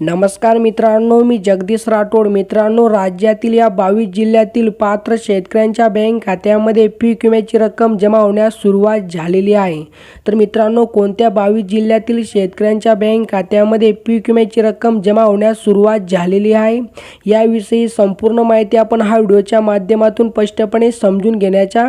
नमस्कार मित्रांनो मी जगदीश राठोड. मित्रांनो राज्यातील या बावीस जिल्ह्यातील पात्र शेतकऱ्यांच्या बँक खात्यामध्ये पीक विम्याची रक्कम जमा होण्यास सुरुवात झालेली आहे. तर मित्रांनो कोणत्या बावीस जिल्ह्यातील शेतकऱ्यांच्या बँक खात्यामध्ये पीक विम्याची रक्कम जमा होण्यास सुरुवात झालेली आहे? याविषयी संपूर्ण माहिती आपण हा व्हिडिओच्या माध्यमातून स्पष्टपणे समजून घेण्याचा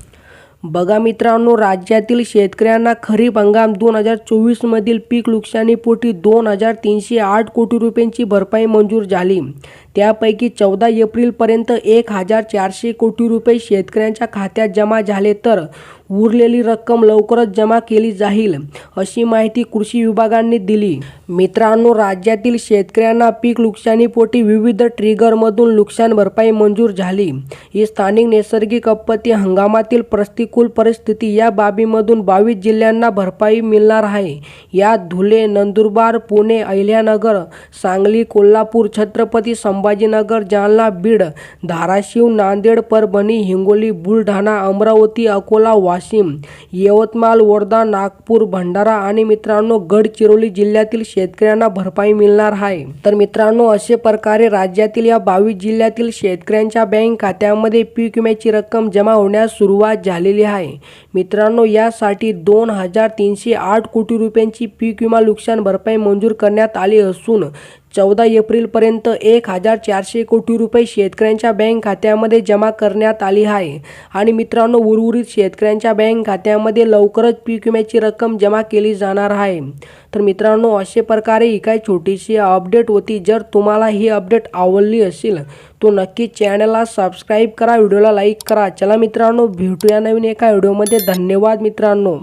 बघा मित्रांनो राज्यातील शेतकऱ्यांना खरीप हंगाम दोन हजार चोवीसमधील पीक नुकसानीपोटी दोन हजार तीनशे आठ कोटी रुपयांची भरपाई मंजूर झाली. त्यापैकी चौदा एप्रिलपर्यंत एक हजार चारशे कोटी रुपये शेतकऱ्यांच्या खात्यात जमा झाले तर उरलेली रक्कम लवकरच जमा केली जाईल अशी माहिती कृषी विभागाने दिली. मित्रांनो राज्यातील शेतकऱ्यांना पीक नुकसानीपोटी विविध ट्रिगरमधून नुकसान भरपाई मंजूर झाली. ही स्थानिक नैसर्गिक आपत्ती हंगामातील प्रतिकूल परिस्थिती या बाबीमधून बावीस जिल्ह्यांना भरपाई मिळणार आहे. यात धुळे नंदुरबार पुणे अहिल्यानगर सांगली कोल्हापूर छत्रपती संभाजीनगर जालना बीड धाराशिव नांदेड परभणी हिंगोली बुलढाणा अमरावती अकोला वाशिम यवतमाळ वर्धा नागपूर भंडारा आणि मित्रांनो गडचिरोली जिल्ह्यातील शेतकऱ्यांना भरपाई मिळणार आहे. तर मित्रांनो असे प्रकारे राज्यातील या बावीस जिल्ह्यातील शेतकऱ्यांच्या बँक खात्यामध्ये पीक विम्याची रक्कम जमा होण्यास सुरुवात झालेली आहे. मित्रांनो यासाठी दोन हजार तीनशे आठ कोटी रुपयांची पीक विमा नुकसान भरपाई मंजूर करण्यात आली असून चौदा एप्रिलपर्यंत एक हजार चारशे कोटी रुपये शेतकऱ्यांच्या बँक खात्यामध्ये जमा करण्यात आली आहे. आणि मित्रांनो उर्वरित शेतकऱ्यांच्या बँक खात्यामध्ये लवकरच पीक विम्याची रक्कम जमा केली जाणार आहे. तर मित्रांनो अशा प्रकारे ही काही छोटीशी अपडेट होती. जर तुम्हाला ही अपडेट आवडली असेल तो नक्की चॅनलला सबस्क्राईब करा व्हिडिओला लाईक करा. चला मित्रांनो भेटूया नवीन एका व्हिडिओमध्ये. धन्यवाद मित्रांनो.